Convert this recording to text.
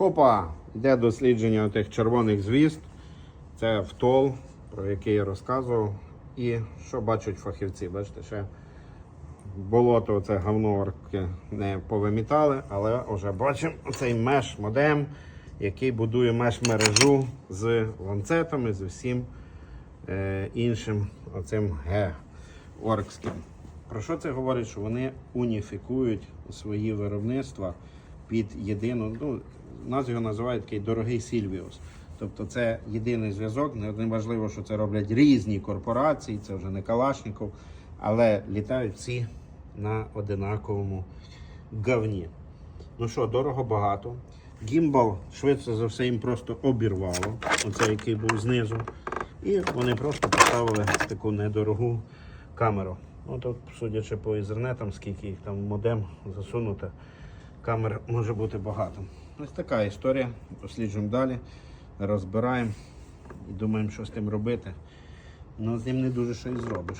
Хопа! Йде дослідження тих червоних звізд. Це втол, про який я розказував. І що бачать фахівці? Бачите, ще болото, це говно орки не повимітали, але вже бачимо цей меш модем, який будує меш мережу з ланцетами, з усім е, іншим оцим Г оркським. Про що це говорить? Що вони уніфікують свої виробництва під єдину. Ну, нас його називають такий дорогий Сільвіус. Тобто це єдиний зв'язок. Не не важливо, що це роблять різні корпорації, це вже не Калашников, але літають всі на одинаковому говні. Ну що, дорого багато. Гімбал швидше за все їм просто обірвало, оцей, який був знизу. І вони просто поставили таку недорогу камеру. Ну тут, судячи по ізернетам, скільки їх там модем засунуто, камер може бути багато. Ось така історія. Досліджуємо далі, розбираємо і думаємо, що з тим робити. Ну, з ним не дуже що і зробиш.